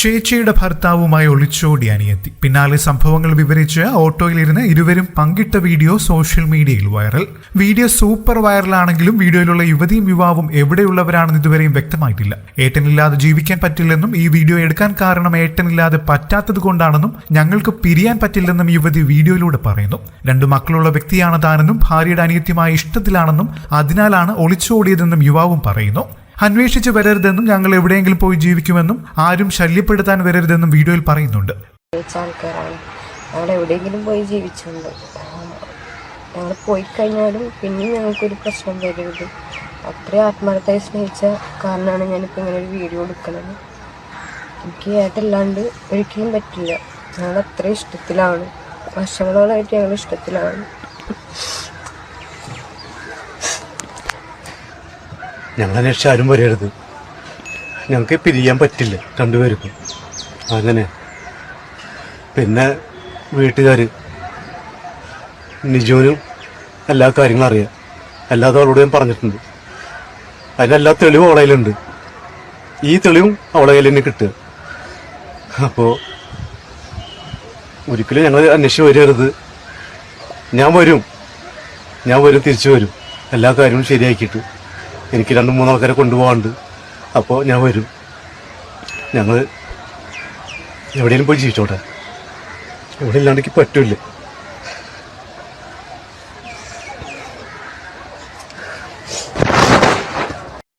ചേച്ചിയുടെ ഭർത്താവുമായി ഒളിച്ചോടി അനിയത്തി പിന്നാലെ സംഭവങ്ങൾ വിവരിച്ച് ഓട്ടോയിലിരുന്ന് ഇരുവരും പങ്കിട്ട വീഡിയോ സോഷ്യൽ മീഡിയയിൽ വൈറൽ. വീഡിയോ സൂപ്പർ വൈറലാണെങ്കിലും വീഡിയോയിലുള്ള യുവതിയും യുവാവും എവിടെയുള്ളവരാണെന്ന് ഇതുവരെയും വ്യക്തമായിട്ടില്ല. ഏട്ടനില്ലാതെ ജീവിക്കാൻ പറ്റില്ലെന്നും ഈ വീഡിയോ എടുക്കാൻ കാരണം ഏട്ടനില്ലാതെ പറ്റാത്തത് കൊണ്ടാണെന്നും ഞങ്ങൾക്ക് പിരിയാൻ പറ്റില്ലെന്നും യുവതി വീഡിയോയിലൂടെ പറയുന്നു. രണ്ടു മക്കളുള്ള വ്യക്തിയാണ് താനെന്നും ഭാര്യയുടെ അനിയത്യമായ ഇഷ്ടത്തിലാണെന്നും അതിനാലാണ് ഒളിച്ചോടിയതെന്നും യുവാവും പറയുന്നു. അന്വേഷിച്ച് വരരുതെന്നും ഞങ്ങൾ എവിടെയെങ്കിലും പോയി ജീവിക്കുമെന്നും ആരും ശല്യപ്പെടുത്താൻ വരരുതെന്നും വീഡിയോയിൽ പറയുന്നുണ്ട്. ആൾക്കാരാണ്. ഞങ്ങൾ എവിടെയെങ്കിലും പോയി ജീവിച്ചുണ്ട് ഞങ്ങൾ പോയി കഴിഞ്ഞാലും പിന്നെയും ഞങ്ങൾക്കൊരു പ്രശ്നം വരരുത് അത്രയും ആത്മാർത്ഥമായി സ്നേഹിച്ച കാരണമാണ് ഞാനിപ്പോൾ ഇങ്ങനെ ഒരു വീഡിയോ എടുക്കുന്നത്. എനിക്ക് ഏട്ടല്ലാണ്ട് ഒരിക്കലും പറ്റില്ല. ഞങ്ങൾ അത്രയും ഇഷ്ടത്തിലാണ്. വർഷങ്ങളോളായിട്ട് ഞങ്ങൾ ഇഷ്ടത്തിലാണ്. ഞങ്ങൾ അന്വേഷിച്ച് ആരും വരരുത്. ഞങ്ങൾക്ക് പിരിയാൻ പറ്റില്ല രണ്ടുപേർക്കും. അങ്ങനെ. പിന്നെ വീട്ടുകാർ നിജുവിനും എല്ലാ കാര്യങ്ങളും അറിയാം. എല്ലാതും അവളോട് ഞാൻ പറഞ്ഞിട്ടുണ്ട്. അതിനെല്ലാ തെളിവും അവളെ കയ്യിലുണ്ട്. ഈ തെളിവും അവളെ കയ്യിൽ തന്നെ കിട്ടുക. അപ്പോൾ ഒരിക്കലും ഞങ്ങൾ അന്വേഷിച്ച് വരരുത്. ഞാൻ വരും. ഞാൻ വരും തിരിച്ചു വരും. എല്ലാ കാര്യങ്ങളും ശരിയാക്കിയിട്ട്. എനിക്ക് രണ്ട് മൂന്ന് ആൾക്കാരെ കൊണ്ടുപോകാണ്ട്. അപ്പോൾ ഞാൻ വരും. ഞങ്ങൾ എവിടെയെങ്കിലും പോയി ജീവിച്ചോട്ടെ. ഇവിടെ ഇല്ലാണ്ടെങ്കിൽ പറ്റില്ല.